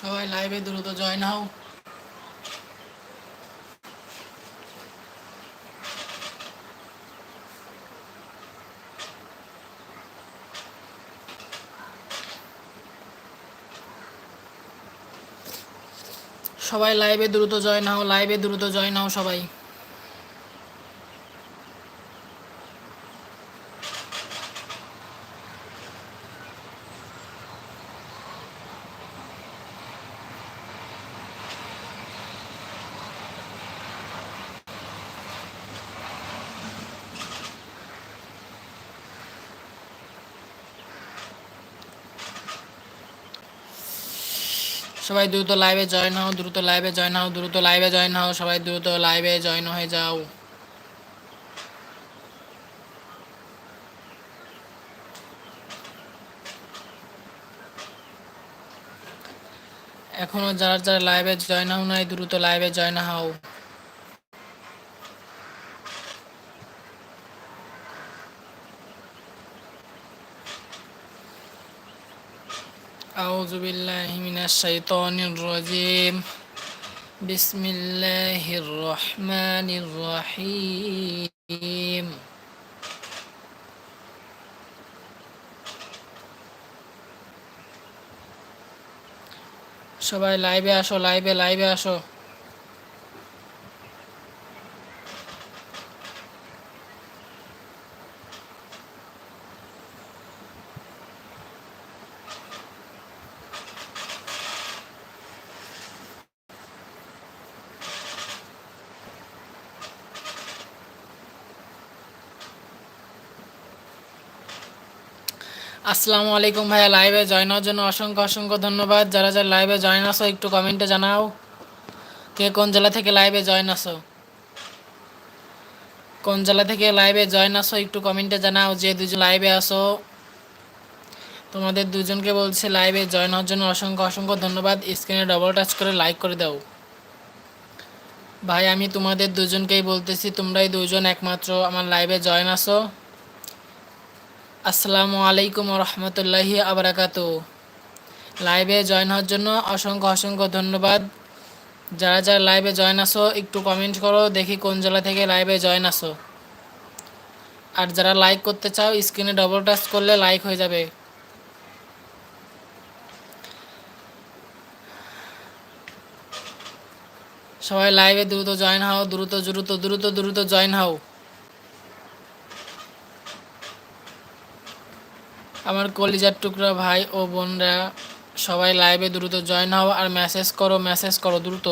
সবাই লাইভে দ্রুত জয়েন হও। সবাই লাইভে দ্রুত জয়েন হও লাইভে দ্রুত জয়েন হও সবাই। সবাই দ্রুত লাইভে জয়েন হও, দ্রুত লাইভে জয়েন হও, দ্রুত লাইভে জয়েন হও, সবাই দ্রুত লাইভে জয়েন হয়ে যাও। এখনও যারা যারা লাইভে জয়েন হও নাই, দ্রুত লাইভে জয়েন হও। أعوذ بالله من الشيطان الرجيم بسم الله الرحمن الرحيم সবাই লাইভে আসো লাইভে লাইভে আসো আসসালামু আলাইকুম ভাইয়া লাইভে জয়েন হওয়ার জন্য অসংখ্য অসংখ্য ধন্যবাদ। যারা যারা লাইভে জয়েন আসো একটু কমেন্টে জানাও কে কোন জেলা থেকে লাইভে জয়েন আসো কোন জেলা থেকে লাইভে জয়েন আসো একটু কমেন্টে জানাও যে দুজন লাইভে আসো তোমাদের দুজনকে বলছে লাইভে জয়েন হওয়ার জন্য অসংখ্য অসংখ্য ধন্যবাদ। স্ক্রিনে ডবল টাচ করে লাইক করে দাও। ভাই, আমি তোমাদের দুজনকেই বলতেছি, তোমরাই দুজন একমাত্র আমার লাইভে জয়েন আসো আসসালামু আলাইকুম রহমতুল্লাহি আবরাকাত লাইভে জয়েন হওয়ার জন্য অসংখ্য অসংখ্য ধন্যবাদ। যারা যারা লাইভে জয়েন আসো একটু কমেন্ট করো, দেখি কোন জেলা থেকে লাইভে জয়েন আসো আর যারা লাইক করতে চাও স্ক্রিনে ডবল টাচ করলে লাইক হয়ে যাবে। সবাই লাইভে দ্রুত জয়েন হও, দ্রুত দ্রুত দ্রুত দ্রুত জয়েন হও। আমার কলিজার টুকরা ভাই ও বোনরা সবাই লাইভে দ্রুত জয়েন হও আর মেসেজ করো মেসেজ করো দ্রুত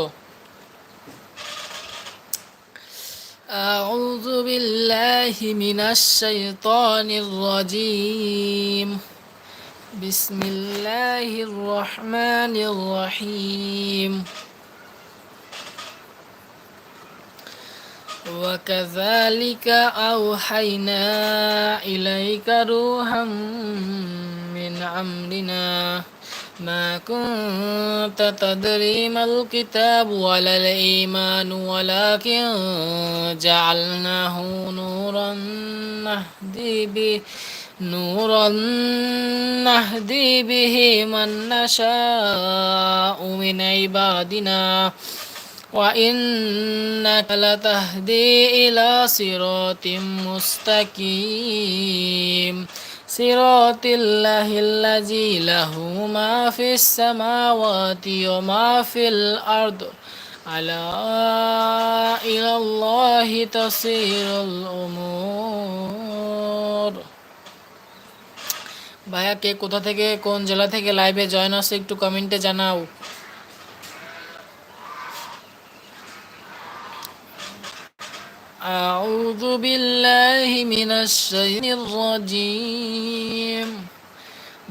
أعوذ بالله من الشيطان الرجيم بسم الله الرحمن الرحيم وكذلك أوحينا إليك روحا من أمرنا. ما كنت تدري ما الكتاب ولا الإيمان ولكن جعلناه نورا نهدي به نورا نهدي به من نشاء من عبادنا. وإنك لتهدي إلى صراط مستقيم صراط الله الذي له ما في السماوات وما في الأرض على إلى الله تصير الأمور ভাইয়া কে কোথা থেকে কোন জেলা থেকে লাইভে জয়েন আছে একটু কমেন্টে জানাও أعوذ بالله من الشيطان الرجيم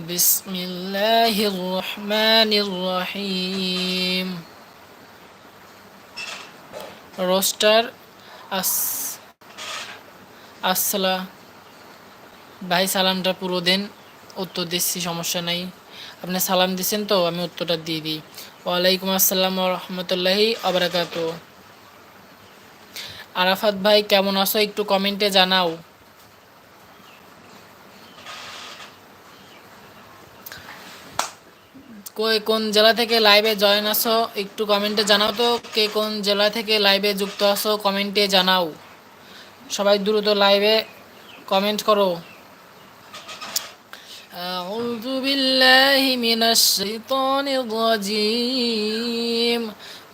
بسم الله الرحمن الرحيم রোস্টার আস আসসালা ভাই সালামটা পুরো দেন উত্তর দিচ্ছি সমস্যা নাই আপনি সালাম দিচ্ছেন তো আমি উত্তরটা দিয়ে দিই ওয়ালাইকুম আসসালাম রহমতুল্লাহি আবরাকাত আরাফাত ভাই কেমন আছো একটু কমেন্টে জানাও কই কোন জেলা থেকে লাইভে জয়েন আসো একটু কমেন্টে জানাও তো কে কোন জেলা থেকে লাইভে যুক্ত আসো কমেন্টে জানাও সবাই দ্রুত লাইভে কমেন্ট করো أعوذ بالله من الشيطان الرجيم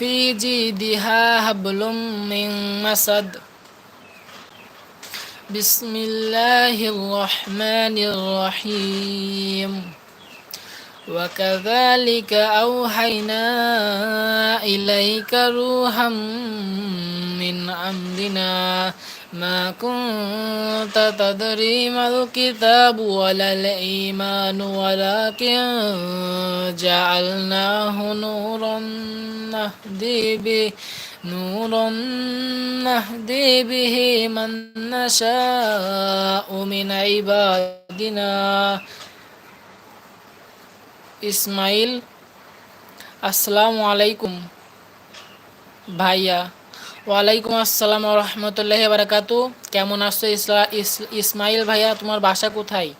في جيدها حبل من مسد. بسم الله الرحمن الرحيم. وكذلك أوحينا إليك روحا من أمرنا ما كنت تدري ما الكتاب ولا الإيمان ولكن جعلناه نورا نهدي به نورا نهدي به من نشاء من عبادنا ইসমাইল আসসালামু আলাইকুম ভাইয়া ওয়ালাইকুম আসসালাম রহমতুল্লাহ বারাকাতু কেমন আছো ইসলা ইসমাইল ভাইয়া, তোমার বাসা কোথায়?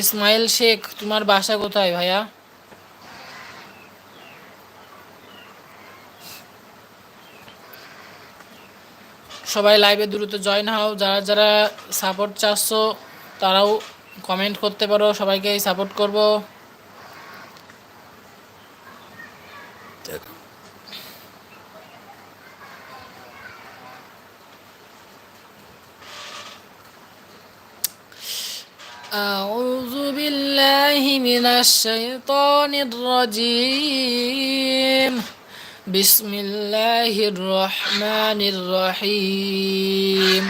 ইসমাইল শেখ, তোমার বাসা কোথায় ভাইয়া? সবাই লাইভে দ্রুত জয়েন হও। যারা যারা সাপোর্ট চাচ্ছ, তারাও কমেন্ট করতে পারো। সবাইকে সাপোর্ট করব। أعوذ بالله من الشيطان الرجيم. بسم الله الرحمن الرحيم.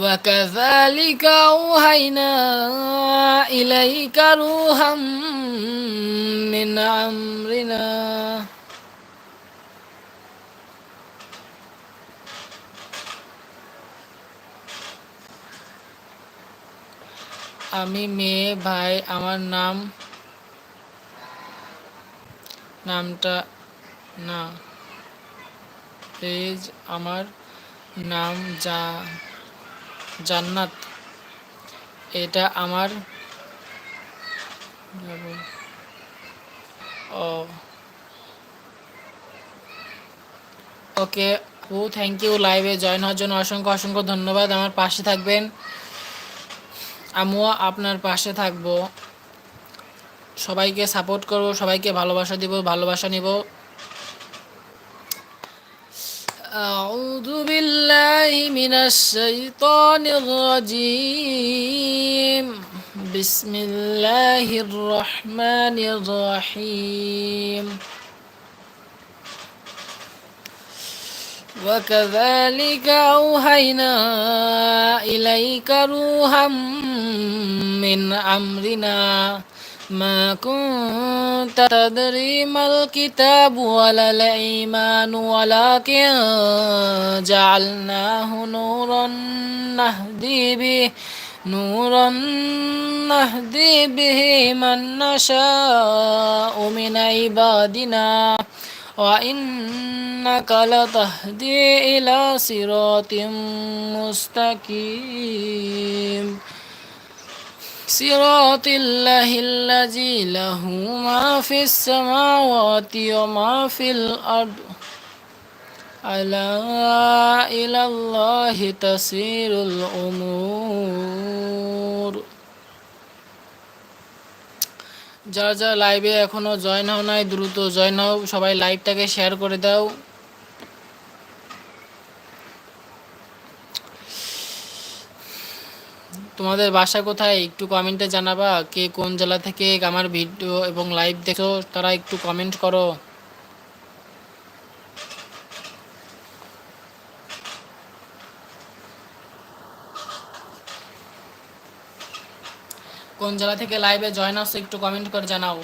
وكذلك أوحينا إليك روحا من أمرنا. আমি মেয়ে, ভাই, আমার নাম নামটা না প্লিজ আমার নাম যা জান্নাত। এটা আমার ও। ওকে, ও থ্যাংক ইউ লাইভে জয়েন হওয়ার জন্য অসংখ্য অসংখ্য ধন্যবাদ। আমার পাশে থাকবেন। আমিও আপনার পাশে থাকবো সবাইকে সাপোর্ট করব সবাইকে ভালোবাসা দিব ভালোবাসা নিব أعوذ بالله من الشيطان الرجيم بسم الله الرحمن الرحيم وكذلك أوحينا إليك روحا من أمرنا. ما كنت تدري ما الكتاب ولا الإيمان ولكن جعلناه نورا نهدي به نورا نهدي به من نشاء من عبادنا. وإنك لتهدي إلى صراط مستقيم صراط الله الذي له ما في السماوات وما في الأرض ألا إلى الله تسير الأمور যারা যারা লাইভে এখনও জয়েন হও নাই, দ্রুত জয়েন হও। সবাই লাইভটাকে শেয়ার করে দাও। তোমাদের বাসা কোথায়? একটু কমেন্টে জানাবা, কে কোন জেলা থেকে আমার ভিডিও এবং লাইভ দেখো তারা একটু কমেন্ট করো। কোন জেলা থেকে লাইভে জয়েন আসছো একটু কমেন্ট করে জানাও।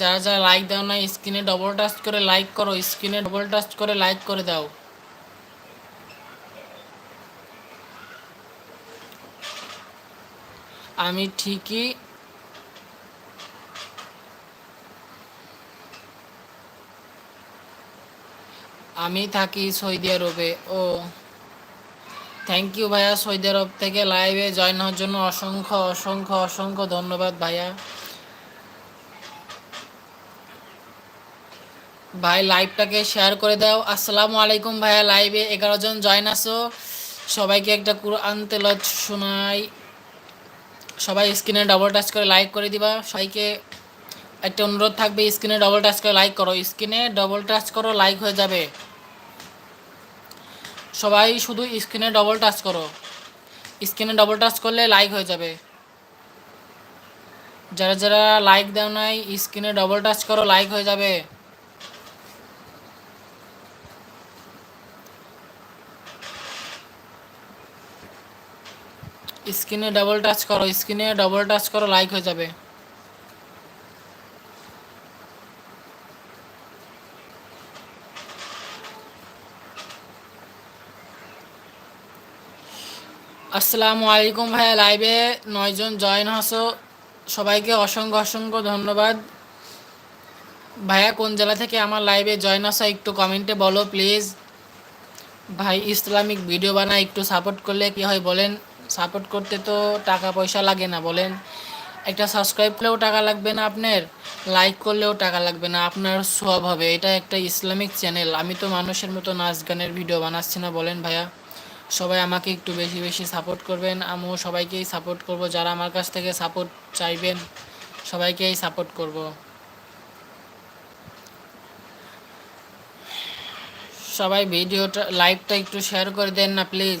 যারা যারা লাইক দাও না স্ক্রিনে ডবল টাচ করে লাইক করো স্ক্রিনে ডবল টাচ করে লাইক করে দাও। আমি ঠিকই আমি থাকি সৌদি আরবে। ও থ্যাংক ইউ ভাইয়া সৌদি আরব থেকে লাইভে জয়েন হওয়ার জন্য অসংখ্য অসংখ্য অসংখ্য ধন্যবাদ ভাইয়া। ভাই লাইভটাকে শেয়ার করে দাও। আসসালামু আলাইকুম ভাইয়া লাইভে এগারো জন জয়েন আসো সবাইকে একটা কোরআন তেলত শোনাই। সবাই স্ক্রিনে ডবল টাচ করে লাইক করে দিবা। সবাইকে একটা অনুরোধ থাকবে স্ক্রিনে ডবল টাচ করে লাইক করো। স্ক্রিনে ডবল টাচ করো লাইক হয়ে যাবে। সবাই শুধু স্ক্রিনে ডবল টাচ করো। স্ক্রিনে ডবল টাচ করলে লাইক হয়ে যাবে। যারা যারা লাইক দাও নাই স্ক্রিনে ডবল টাচ করো লাইক হয়ে যাবে। স্ক্রিনে ডাবল টাচ করো, স্ক্রিনে ডাবল টাচ করো লাইক হয়ে যাবে। আসসালামু আলাইকুম ভাইয়া লাইভে নয়জন জয়েন হসো সবাইকে অসংখ্য অসংখ্য ধন্যবাদ। ভাইয়া, কোন জেলা থেকে আমার লাইভে জয়েন আসো একটু কমেন্টে বলো প্লিজ ভাই, ইসলামিক ভিডিও বানায়, একটু সাপোর্ট করলে কি হয় বলেন? সাপোর্ট করতে তো টাকা পয়সা লাগে না, বলেন। একটা সাবস্ক্রাইব করলেও টাকা লাগবে না আপনার লাইক করলেও টাকা লাগবে না, আপনার সব হবে। এটা একটা ইসলামিক চ্যানেল আমি তো মানুষের মতো নাচ গানের ভিডিও বানাচ্ছি না, বলেন ভাইয়া। সবাই আমাকে একটু বেশি বেশি সাপোর্ট করবেন। আমিও সবাইকেই সাপোর্ট করব। যারা আমার কাছ থেকে সাপোর্ট চাইবেন, সবাইকেই সাপোর্ট করব। সবাই ভিডিওটা লাইভটা একটু শেয়ার করে দেন না প্লিজ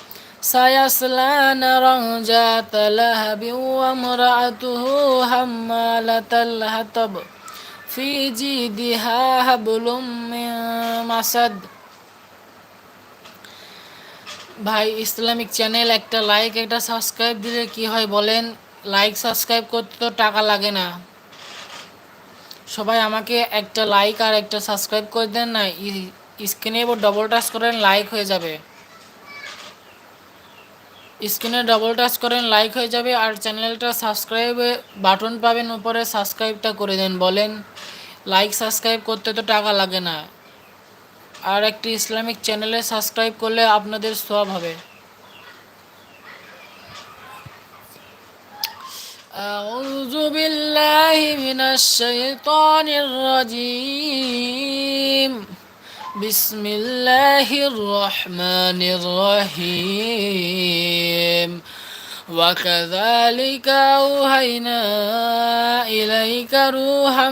سيصلى نارا ذات لهب وامرأته حمالة الحطب في جيدها حبل من مسد ভাই ইসলামিক চ্যানেল একটা লাইক একটা সাবস্ক্রাইব দিলে কি হয় বলেন লাইক সাবস্ক্রাইব করতে তো টাকা লাগে না সবাই আমাকে একটা লাইক আর একটা সাবস্ক্রাইব করে দেন না স্ক্রিনে ডবল টাচ করেন লাইক হয়ে যাবে স্ক্রিনে ডবল টাচ করেন লাইক হয়ে যাবে আর চ্যানেলটা সাবস্ক্রাইবে বাটন পাবেন উপরে সাবস্ক্রাইবটা করে দেন বলেন লাইক সাবস্ক্রাইব করতে তো টাকা লাগে না আর একটি ইসলামিক চ্যানেলে সাবস্ক্রাইব করলে আপনাদের সব হবে أعوذ بالله من الشيطان الرجيم بسم الله الرحمن الرحيم. وكذلك أوهينا إليك روحا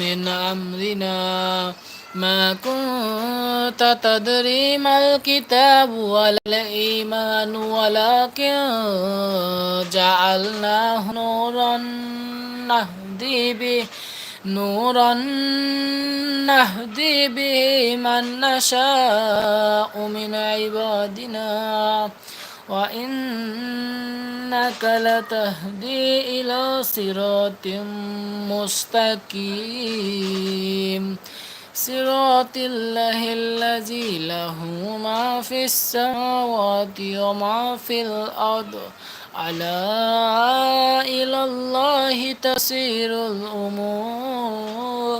من أمرنا. ما كنت تدري ما الكتاب ولا الإيمان ولكن جعلناه نورا نهدي به. نورا نهدي به من نشاء من عبادنا. وإنك لتهدي إلى صراط مستقيم. صراط الله الذي له ما في السماوات وما في الأرض. ألا إلى الله تسير الأمور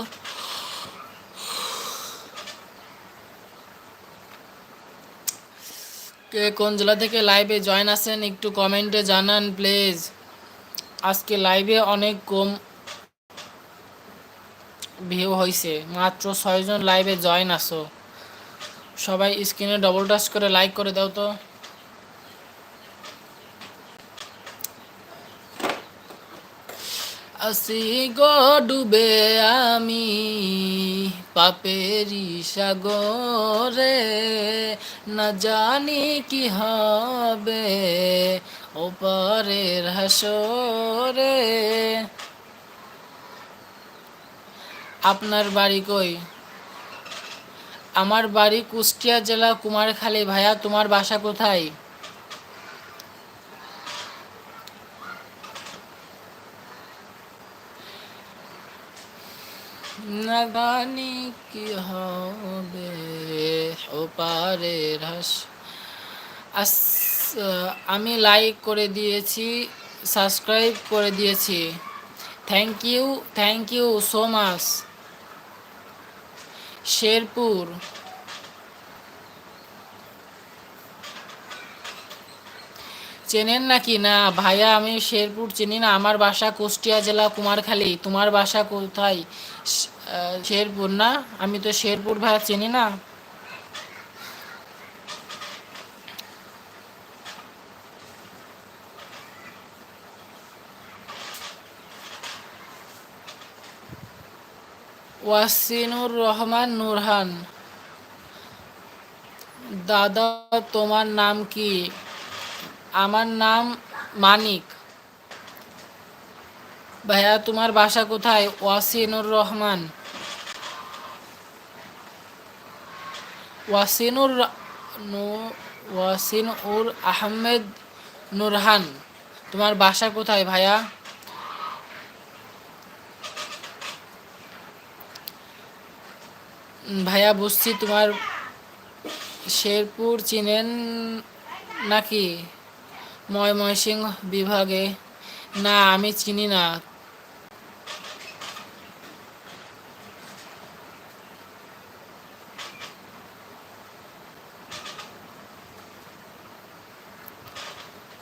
কে কোন জেলা থেকে লাইভে জয়েন আছেন একটু কমেন্টে জানান প্লিজ আজকে লাইভে অনেক কম ভিউ হয়েছে মাত্র ছয়জন লাইভে জয়েন আসো সবাই স্ক্রিনে ডবল টাচ করে লাইক করে দাও তো আসি গো ডুবে আমি পাপেরি সাগরে। না জানি কি হবে ওপারের হাসরে। আপনার বাড়ি কই? আমার বাড়ি কুষ্টিয়া জেলা কুমারখালী। ভাইয়া, তোমার বাসা কোথায়? না জানি কি হবে? ওপারের হাস আস আমি লাইক করে দিয়েছি সাবস্ক্রাইব করে দিয়েছি। Thank you thank you so much Sherpur. চেনেন নাকি? না, ভাইয়া, আমি শেরপুর চিনি না। আমার বাসা কুষ্টিয়া জেলা কুমারখালী। তোমার বাসা কোথায়? শেরপুর না? আমি তো শেরপুর ভাইয়া চিনি না। ওয়াসিনুর রহমান নুরহান। দাদা, তোমার নাম কি? আমার নাম মানিক। ভাইয়া, তোমার বাসা কোথায়? ওয়াসিনুর রহমান। ওয়াসিনুর ওয়াসিন উর আহমেদ নুরহান তোমার বাসা কোথায় ভাইয়া? ভাইয়া বুঝছি তোমার শেরপুর চিনেন নাকি? ময়মনসিংহ বিভাগে। না, আমি চিনি না।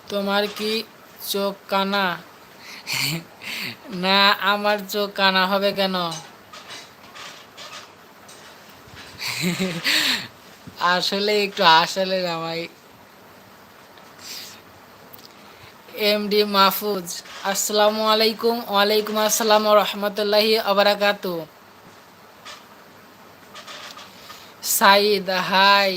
তোমার কি চোখ কানা? না, আমার চোখ কানা হবে কেন? আসলে একটু আসলে নামাই এমডি মাহফুজ, আসসালামু আলাইকুম। ওয়ালাইকুম আসসালাম রহমতুল্লাহি আবরাকাতু সাইদ, হাই।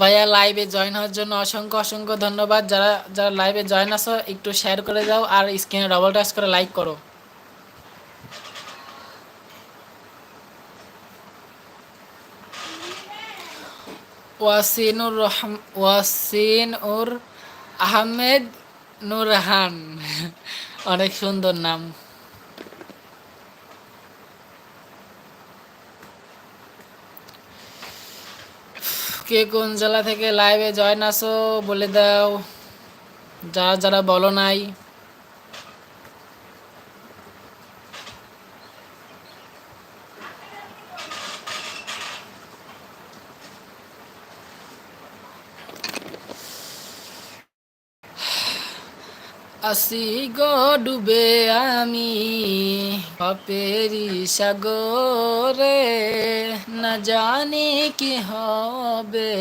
ভাইয়া লাইভে জয়েন হওয়ার জন্য অসংখ্য অসংখ্য ধন্যবাদ। যারা যারা লাইভে জয়েন আসো একটু শেয়ার করে দাও আর স্ক্রিনে ডবল টাচ করে লাইক করো। ওয়াসিনুর রহম ওয়াসিন উর আহমেদ নুরহান। অনেক সুন্দর নাম। কে কোন জেলা থেকে লাইভে জয়েন আসো বলে দাও। যারা যারা বলো নাই। আসি গো ডুবে আমি পাপেরি সাগরে না জানি কি হবে,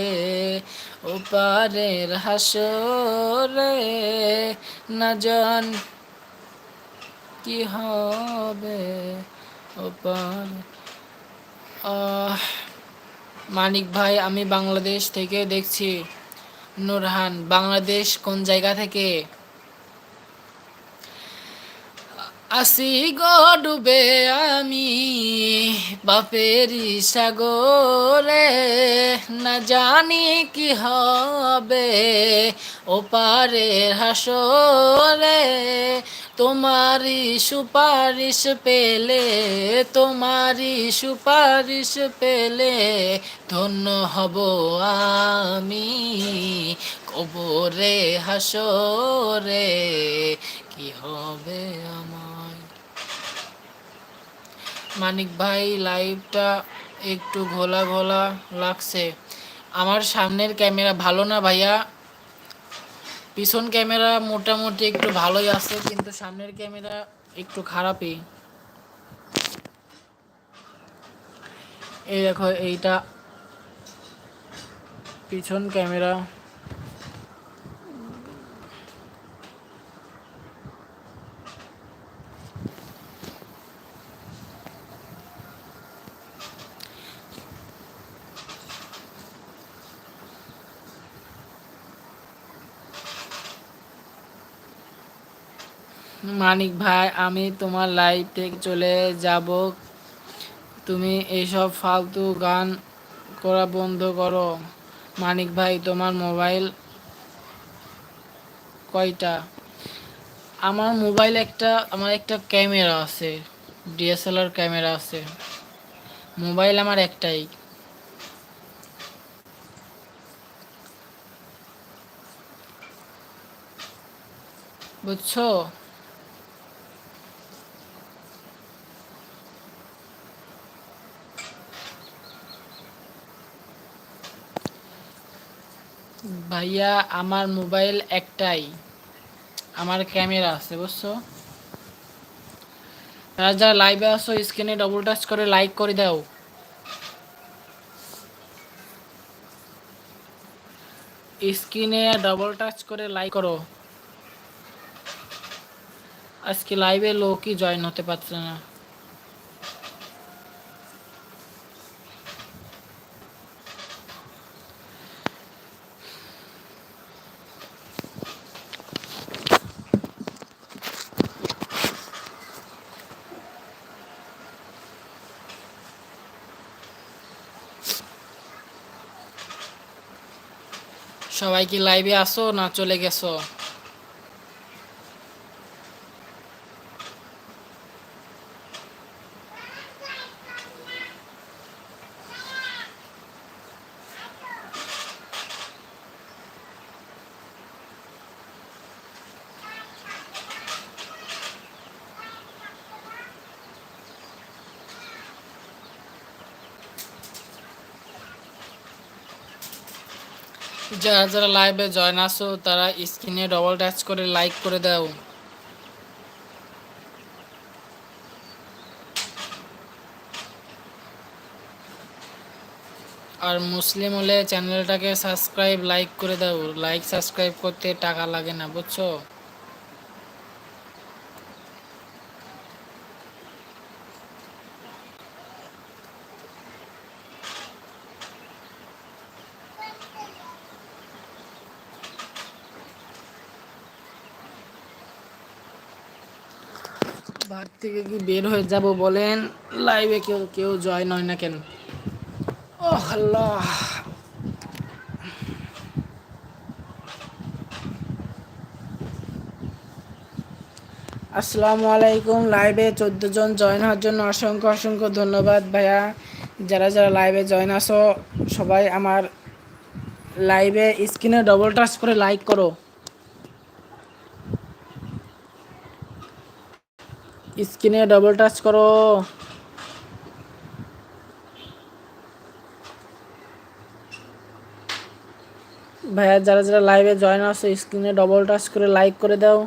ওপারের হাসরে না জান কি হবে, ওপার মানিক ভাই, আমি বাংলাদেশ থেকে দেখছি। নুরহান, বাংলাদেশ কোন জায়গা থেকে? আসি গো ডুবে আমি, বাপেরি সাগরে। না জানি কি হবে ওপারের হাসরে। তোমারই সুপারিশ পেলে, তোমারই সুপারিশ পেলে ধন্য হব আমি কবরে হাসরে। কি হবে আমার মানিক ভাই লাইভটা একটু ঘোলা ঘোলা লাগছে। আমার সামনের ক্যামেরা ভালো না ভাইয়া? পিছন ক্যামেরা মোটামুটি একটু ভালোই আছে, কিন্তু সামনের ক্যামেরা একটু খারাপই। এই দেখো, এইটা পিছন ক্যামেরা। মানিক ভাই, আমি তোমার লাইভ থেকে চলে যাব। তুমি এইসব ফালতু গান করা বন্ধ করো। মানিক ভাই, তোমার মোবাইল কয়টা? আমার মোবাইল একটা, আমার একটা ক্যামেরা আছে। ডিএসএলআর ক্যামেরা আছে। মোবাইল আমার একটাই। বুঝছ? ভাইয়া, আমার মোবাইল একটাই। আমার ক্যামেরা আছে, বুঝছ? যারা লাইভে আসো স্ক্রিনে ডবল টাচ করে লাইক করে দাও। স্ক্রিনে ডবল টাচ করে লাইক করো। আজকে লাইভে লোকই জয়েন হতে পারছে না। কি লাইভে আসো না চলে গেছো? যারা যারা লাইভে জয়েন আসো তারা স্ক্রিনে ডবল টাচ করে লাইক করে দাও। আর মুসলিম হলে চ্যানেলটাকে সাবস্ক্রাইব লাইক করে দাও। লাইক সাবস্ক্রাইব করতে টাকা লাগে না, বুঝছ? বার থেকে কি বের হয়ে যাব বলেন? লাইভে কেউ কেউ জয়েন হয় না কেন? ও আল্লাহ। আসসালামু আলাইকুম। লাইভে চোদ্দ জন জয়েন হওয়ার জন্য অসংখ্য অসংখ্য ধন্যবাদ ভাইয়া। যারা যারা লাইভে জয়েন আসো সবাই আমার লাইভে স্ক্রিনে ডবল টাচ করে লাইক করো। স্ক্রিনে ডবল টাচ করো। ভাইয়া, যারা যারা লাইভে জয়েন আসো স্ক্রিনে ডবল টাচ করে লাইক করে দাও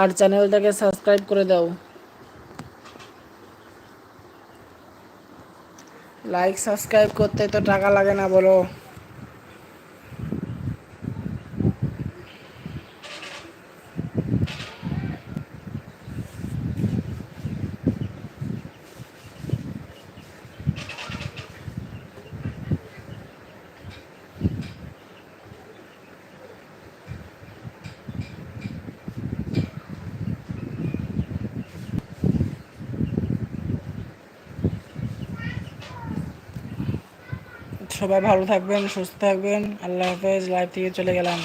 আর চ্যানেলটাকে সাবস্ক্রাইব করে দাও। লাইক সাবস্ক্রাইব করতে তো টাকা লাগে না বলো। সবাই ভালো থাকবেন সুস্থ থাকবেন। আল্লাহ হাফেজ লাইভ থেকে চলে গেলাম।